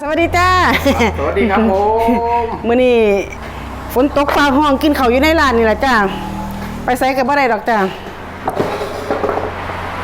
สวัสดีจ้าสวัสดีครับผมมื้อนี้ฝนตกฟ้าห้องกินข้าวอยู่ในร้านนี่แหละจ้าไปไสก็บ่ได้ดอกจ้า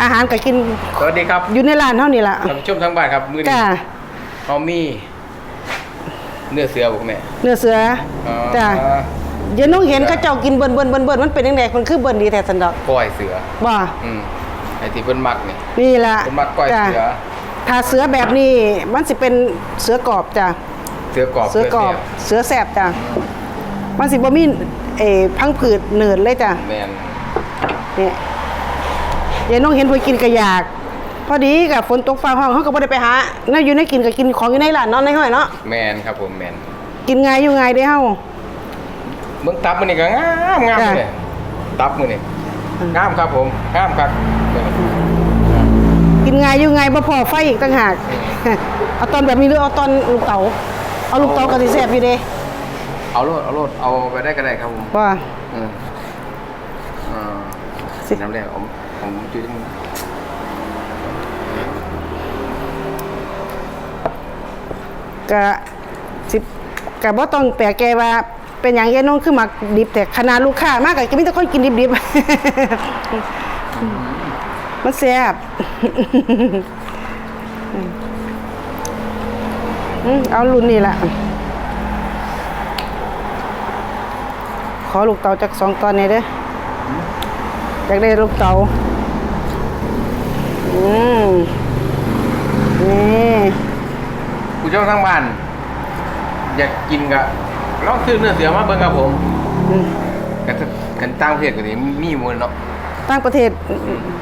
อาหารก็กินสวัสดีครับอยู่ในร้านเท่านี้ล่ะท่านผู้ชมทั้งบ้านครับมือนี้จ้าเขามี เนื้อเสือบอกแม่เนื้อเสืออ๋อจ้าเดี๋ยวน้องเห็นเขาเจ้ากินเบิ่นเบิ่นเบิ่นเบิ่นมันเป็นจังไดมันคือเบิ่นดีแท้สันดอกก้อยเสือบ่อืมไอ้ที่เพิ่นมักนี่นี่ล่ะเพิ่นมักก้อยจ้าเสือ ถ้าเสือแบบนี้มันสิเป็นเสือกรอบจ้าเสือกรอบเสือกรอบเสืเสือแสบจ้ามันสิบ่มีเอ่อพังผืดเหนืดเลยจ้าแม่นเนี่ยยายน้องเห็นเพิ่นกินกระยาก พอดีกับฝนตกฟ้าห้องเขาก็บ่ได้ไปหาแน่าอยู่ในกินก็กินของอยู่ในร้านเนาะในห้อยเนาะแม่นครับผมแม่นกินไงายอยู่ไงายเด้เฮาเบิ่งตับมื้อนี้ก็งามงามจ้ะเลยตับมื้อนี้งามครับผมงามครับ กินไงายอยู่ไงายบ่พอไฟอีกต่างหาก เอาตอนแบบนี้หรือเอาตอนลูกเต๋าเอาลูกเต๋าก็สิแซ่บอยู่เด้เอาโลดเอาโลดเอาไปได้ก็ได้ครับผมว่าอืมอ่าสิน้ำแรกผมผมจุดที่มือก็สิก็บ่ต้องแปลกใจว่าเป็นหยังยายน้องคือมักดิบแต่ขนาดลูกค้ามากก็มีแต่คนกินดิบๆ มันแซ่บอืมเอารุ่นนี่แหละ ขอลูกเต๋าจากสองตอนนี้เด้ออยากได้ลูกเต๋าอืมนี่ผู้ชมทั้งบ้าน อยากกินกะลองซื้อเนื้อเสือมาเบิ่งครับผมอืมกันกันต่างประเทศกว่านี้มีหมูลเนาะ ต่างประเทศ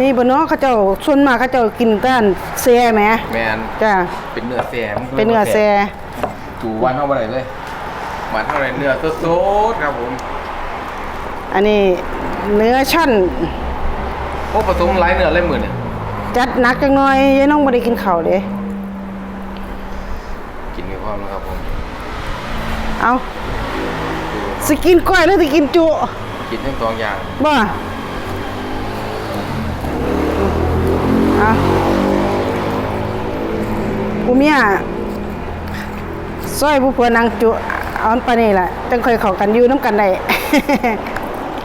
มีบ่เนาะเขาเจ้าส่วนมากเขาเจ้ากินต้านแซ่แหมแมนจ้าเป็นเนื้อแซ่มัเป็นเนื้อแซ่จูวันเท่าไหร่เลยวันเท่าไหร่เนื้อสดๆครับผม อันนี้เนื้อชั่นโอ้ผสมหลายเนื้อหลายมือเนี่ยจัดหนักจังหน่อยยายน้องบ่ได้กินข้าวเด้กินมีความนะครับผม เอาสิกินก้อยหรือสิกินจุ กินทั้งสองอย่าง บ่เอา ผู้เมียซอยผู้ผัวนางจุเอาอันไปนี่แหละจังค่อยเข้ากันอยู่น้ำกันได้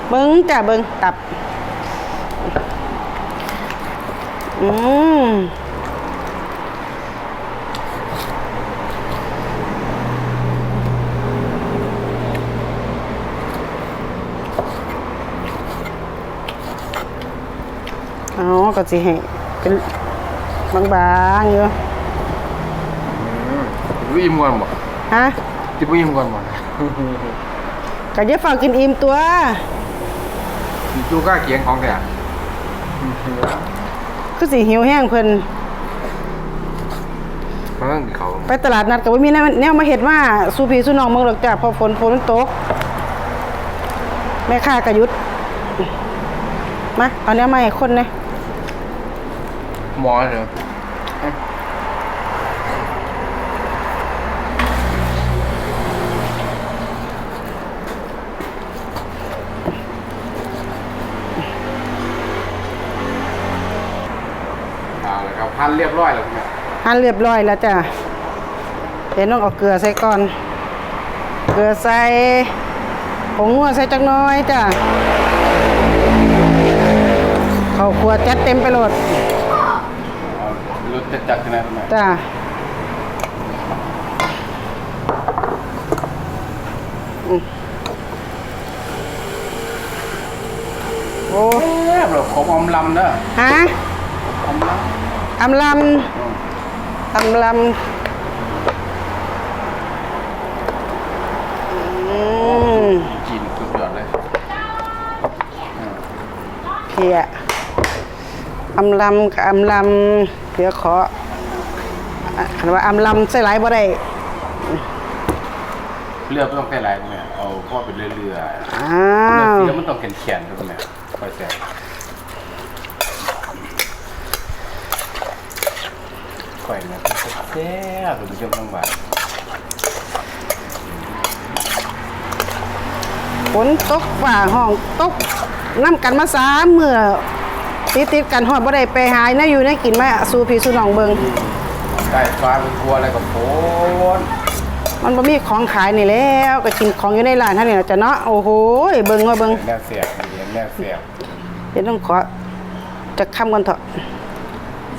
เบิ่งจ้ะเบิ่งตับ อืมอ๋อก็สิให้เป็นบางๆอยู่ วิ่งก่อนบ่ฮะจิบวิ่งก่อนบ่ก็จะฝากกินอิ่มตัวจูก้าเคียงของแท้คือสิหิวแห้งเพิ่นมันต้องเขาไปตลาดนัดก็บ่มีแนวแนวมาเฮ็ดว่าสู่พี่สู่น้องเมืองหรอกจ้ะเพอฝนฝนมันตก แม่ค้าก็หยุดมาเอาแนวมาให้คนนะหมอเหรอเอาละครับพัน เรียบร้อยแล้วคุณแม่หั่นเรียบร้อยแล้วจ้ะเดี๋ยวน้องเอาเกลือใส่ก่อน เกลือใส่ผงนัวใส่จักหน้อยจ้ะข้าวคั่วจัดเต็มไปโหลดรถจะจัดขนาดไหนจ้ะอืมโอ้แซ่บเลยของอมลำเนอะฮะอมล อำลำำอำลำอืมกินสุดยอดเลยเพียอำลำกับอำลำเดี๋ยวขออะคันว่าอำลำใส่หลายบ่ได้เลือกไม่ต้องใส่หลายคุณแม่เอาพ่อเป็นเรื่อยอ้าๆเนื้อวเสียมันต้องแข็งๆครับคุณแม่ค่อยแซ่ บค่อยนะแซ่บคุณผู้ชมทั้งบ้านฝนตกฝ่าห้องตกน้ำกันมาสามเมื่อติดติดกันหอดบ่ได้ไปหายนะอยู่นะกินมาสู่พี่สู่น้องเบิงไก่ฟ้าเป็นครัวอะไรกับโพนมันบ่มีของขายนี่แล้วก็กินของอยู่ในร้านท่านี้ล่ะจ้ะเนาะโอ้โหเบิงว่าเบิงแม่เสียบเห็นแม่เสียบเดี๋ยวต้องขอจะคำก่อนเถอะ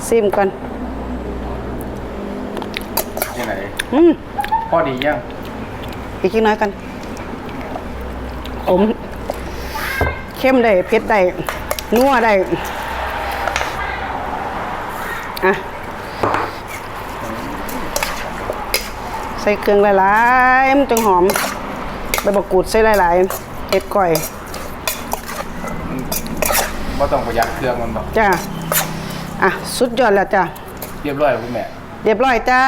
ซิมก่อน ที่ไหน อืมพ่อดียังอีกทีน้อยกันขมเข้มได้เผ็ดได้นัวได้อะใส่เครื่องหลายๆมันจังหอมใบมะกรูดใส่หลายๆเห็ดก่อยว่าต้องประหยัดเครื่องมันบอกจ้าอะ สุดยอดแล้วจ้าเรียบร้อยแล้วคุณแม่ เรียบร้อยจ้า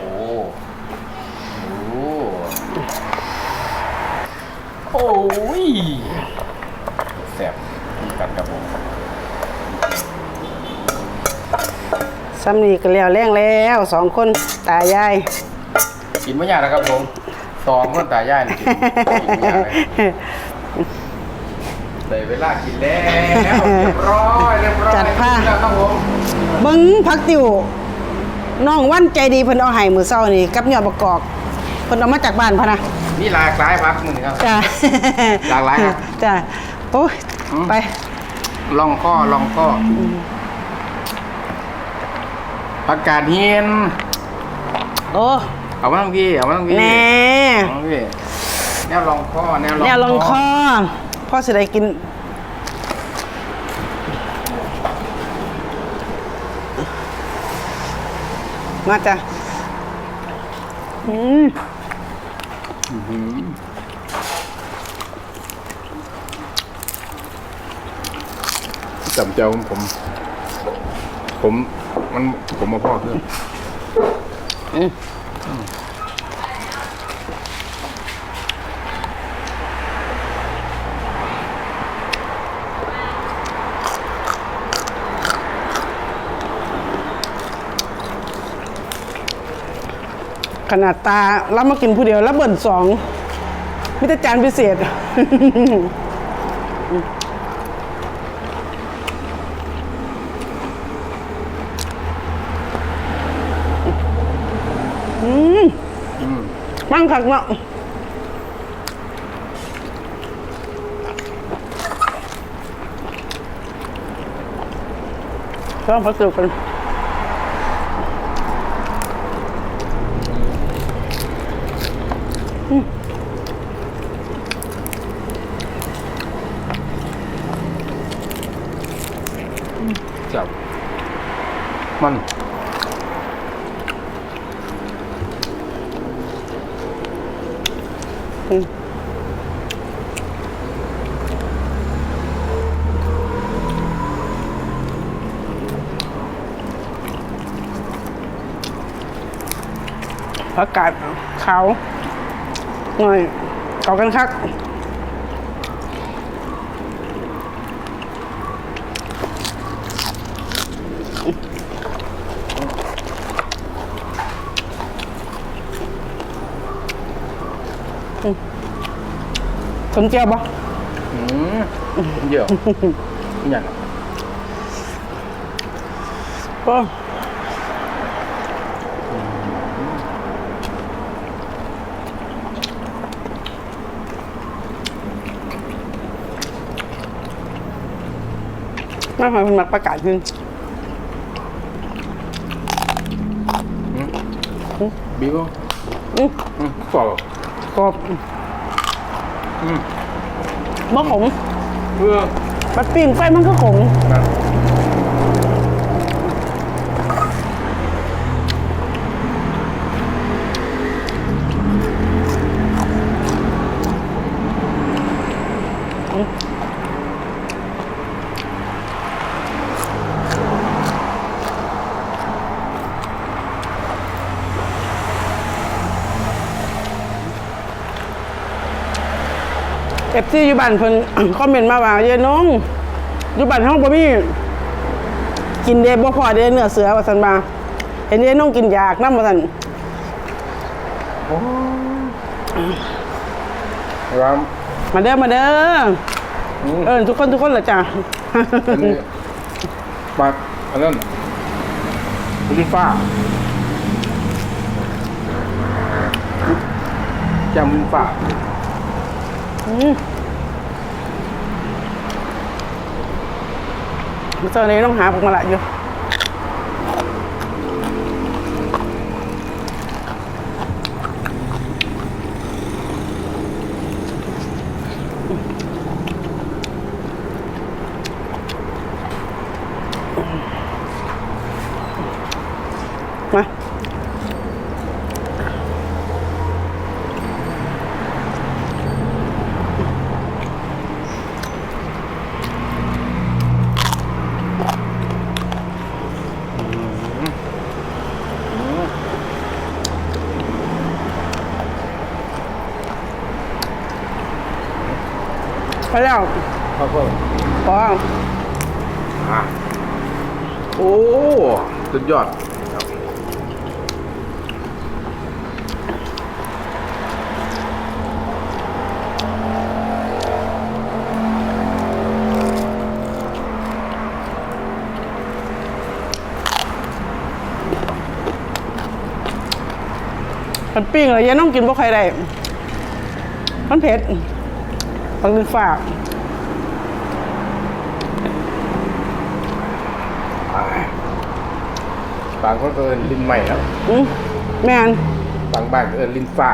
โอ้โห โอ้ยแสบกันครับผมซ้ำนี่ก็แล้วแรงแล้วสองคนตายายกินไม่ยากนะครับผมสองคนตายายนี่กินกินไม่ยากเลยเลยเวลากินแล้วเรียบร้อยเรียบร้อยจัดผ้าแล้วครับผมเบิ้งพักติวน้องวันใจดีเพิ่นเอาให้มื้อเช้านี่กับยอดประกอบเพิ่นเอามาจากบ้านพะนะ นี่หลากหลายพักมึงครับ จ้าหลากหลายครับ จ้าโอ้ยอืมไปลองข้อลองข้ออประกาศเฮียนโอ้เอามาทั้งพี่เอามาทั้งพี่แน่เอามาทั้งพี่แนวลองข้อแนวลองเนี่ยลงคอพ่อสิได้กิน มาจ้ะอืม จำเจ้าของผม ผม มันผมมาพ่อเพื่อน ขนาดตารับมากินผู้เดียวแล้วเบิ่นสองมิตรจานพิเศษ อืมบ้างคักเนาะต้องพักตัวกัน จับมัน อากาศขาวหน่อยเก่ากันคักสนเจียวปะอืมเยอะอย่างก็ น่าหอยมันมักประกาศขึ้นบีบอะอืมอืมกรอบกรอบอืมบ่ขมเออบัดปิ้งไปมันก็ขม เอฟซีอยู่บ้านเพิ่น คอมเมนต์มาว่าเยน้องอยู่บ้านห้องบ่มีกินเดบ่พอเดเนื้อเสือว่าซั่นบ่าเห็นเยน้องกินยากนำว่าซั่นรัมาเด้อมาเด้อเอิ้นทุกคนทุกคนล่ะจ้ะอันปลาอันนั้นลิฟ้าจำลิฟ้า อืมเจอนี้ต้องหาผมมาละอยู่ ไปแล้วข้าวเพิ่มพออะโอ้สุดยอดครับมันปิ้งเลยยังต้องกินพวกใครได้ มันเผ็ด ต้องกินฝากอะบางคนก็เอินลิ้นใหม่แล้วอืมแม่นบางบ้านก็เอินลิ้นฝ่า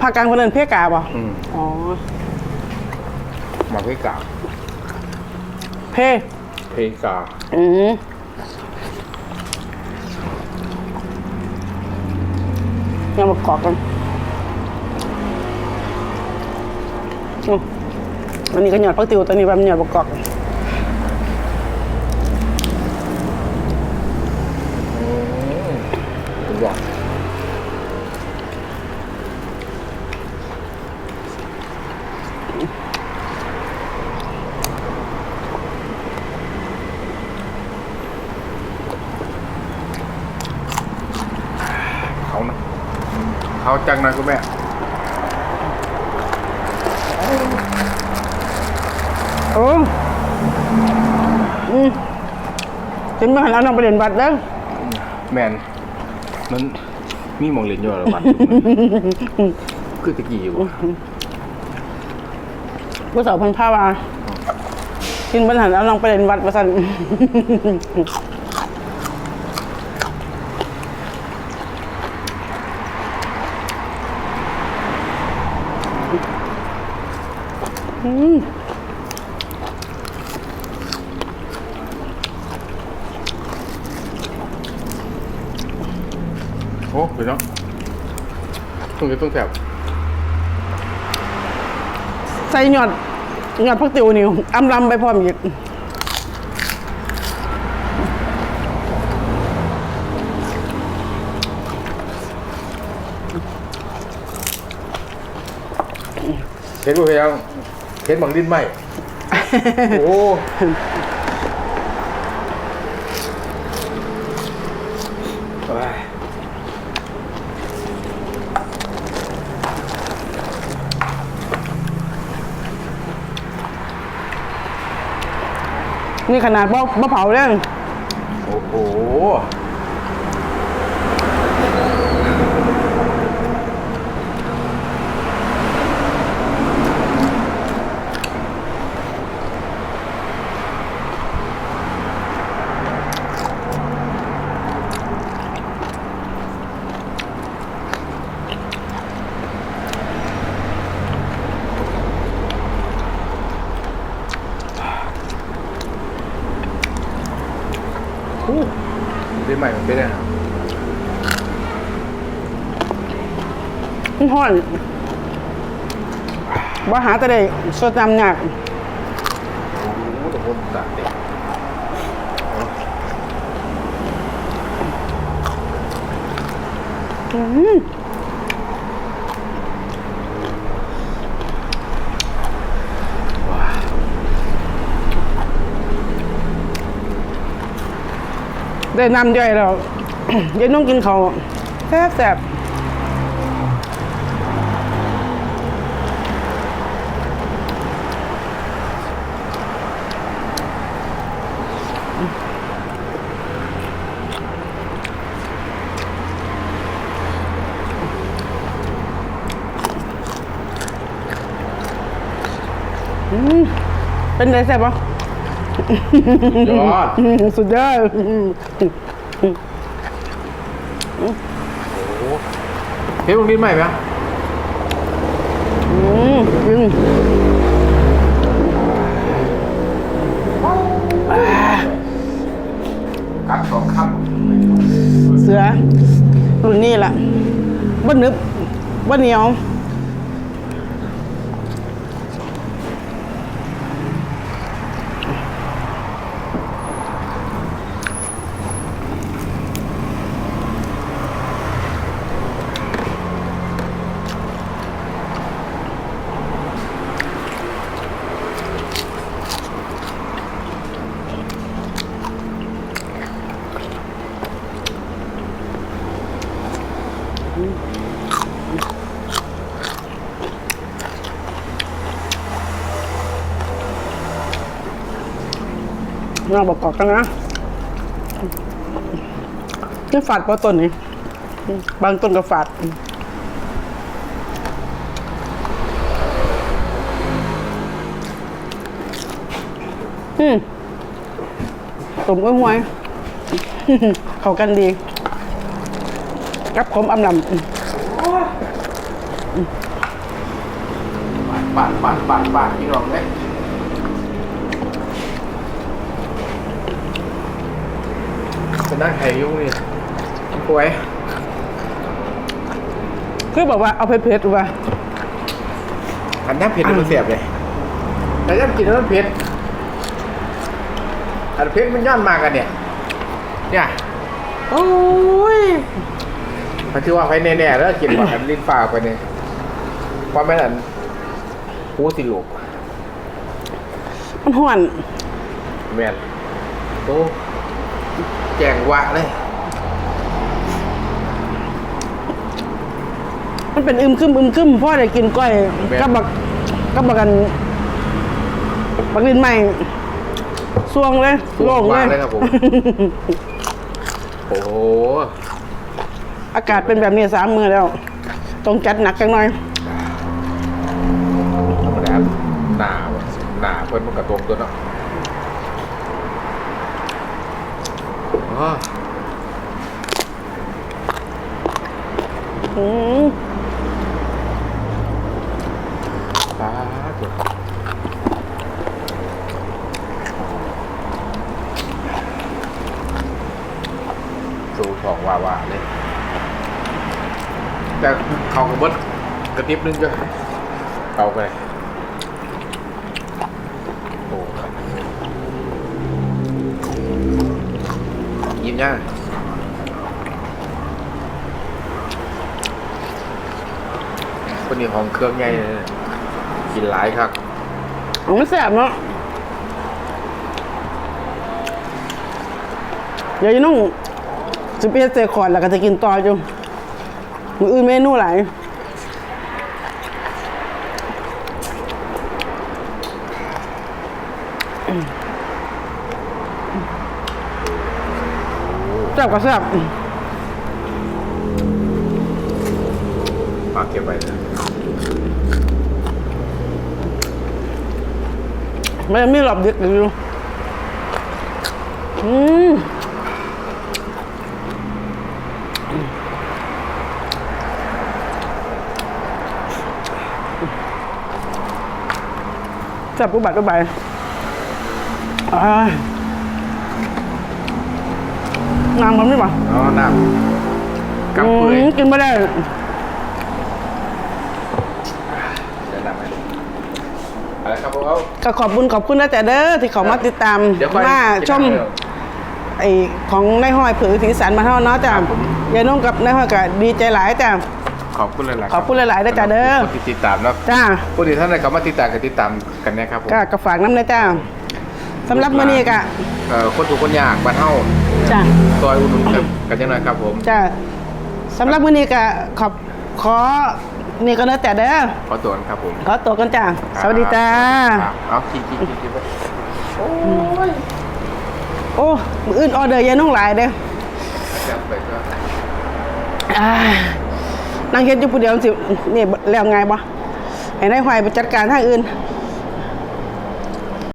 ภาคกลางคนเดินเพี้ยกาบ่อืมอ๋อ มาเพกาเพ่เพกาอืมยังมากอกกัน อันนี้ก็หยอดพักติวตัวนี้แบบหยอดประกอบสุดยอดเขานะเขาจังนะคุณแม่ โอ้อืม ถึงมาหันเอาน้องไปเรียนบัตรเด้อแมนมันมีหมองเหรียญอยู่หรอบัตรคือตะกี้อยู่ผู้สาวพันผ้าวากินบันหันเอาน้องไปเรียนวัดประสันอืม งจะต้องแถบใส่หยอดหยอดพักติวนี่อำลำไปพร้อมอีกเห็นบ่เพียงเห็นบางลิ้นไหม โอ้ย นี่ขนาดบ่บ่เผาเลยโอ้โห ม่มันเป็นไงครับมันฮ้อนบ่หาแต่ได้สดน้ำยากโอ้โหตะโกนตาเด็กอืม ได้น้ำย่อยแล้วยังต้องกินเขาแซ่บแซ่บเป็นไรแซ่บปะ ยอดอืมสุดยอดโอ้โหเฮ้ยลงนิดใหม่ไหมอืมอืมกัดสองคเสือรุ่นนี้ล่ะบ่นึบบ่เหนียว น่าบอกกอกกันนะนี่ฝาดเพราะต้นนี่บางต้นก็ฝาดอืมตุ่มก็ห่วยเข้ากันดี กับขมอำลำอืมำปาดปาดปาดปาดพี่น้องเลยจะ นั่งไข่ยุ่งนี่ป่วยคือบอกว่าเอาเผ็ดๆว่าอันน้ำเผ็ดมันเสียบเลยแต่ย่ำกินแล้วมันเผ็ดอันเผ็ดมันย่อนมากกันเนี่ย เนี่ยโอ้ยมันชื่อว่าไฟแน่ๆแล้วกินแบบลิ้นปากไปเนี่ยว่าแม่นอันหูสิลูกมันห่วนแม่นโอ้ แจงวะเลยมันเป็นอึมครึมอึมครึมพ่อได้กินก้อยกับบักกับบักกันบักลินใหม่สวงเลยโล่งเลยเลยครับผม โอ้โหอากาศเป็นแบบนี้สามมือแล้วต้องจัดหนักจังหน่อย ธรรมดาหนาว่ะหนาเพิ่นมันกระตรงตัวเนาะ อ๋ออืมตาตัวสูทองวาวาเลย แต่เขากระเบิดกระติบนึงก็เอาไปเลย ยิ้มย่าคนนี้หอมเครื่องใหญ่เลยนะกินหลายครับอามันแสบเนาะเดี๋ยวจะนุ่งจะเปียเจคอนแล้วก็จะกินต่อจุมืออื่นเมนูหลาย บก็แซ่บมาเก็บไว้นะมันยังมีหลอบเด็กอยู่อืมจับปุ๊บบัดปุ๊บไปอ่า งามมันไม่ปะอ๋อน้ำกับเปื่อยอืมกินไม่ได้เดี๋ยวน้ำไปอะไรครับผมเอาก็ขอบคุณขอบคุณนะจ๊ะเด้อที่เขามาติดตามเดี๋ยวค่อยมาชมติดตาเดี๋ยวไอของนายห้อยผือสีสันมาเท่าเนาะจ้ะครับผมยายนุ่งกับนายห้อยก็ดีใจหลายจ้ะขอบคุณหลายๆขอบคุณหลายๆด้วยจ้ะเด้อคนที่ติดตามเนาะจ้าผู้ที่ท่านใดเข้ามาติดตามก็ติดตามกันนะครับผมก็กระฝากน้ำเลยจ้าสำหรับมื้อนี้ก็เอ่อคนถูกคนยากบ้านเฮา จ้าซอยอุดหนุนกันกันจังหน่อยครับผมจ้าสำหรับมื้อนี้ก็ขอบขอนี่ก็เนื้อแต่เด้อขอตัวกันครับผมขอตัวกันจ้าสวัสดีจ้าครับเอาขี้ขี้ขี้ขี้ไปโอ้มื้ออื่นออเดอร์ยายนุ่งหลายเด้อจับไปก็อ่านั่งเฮ็ดอยู่ผู้เดียวสินี่แล้วไงบ่ให้นายห้อยไปจัดการทางอื่น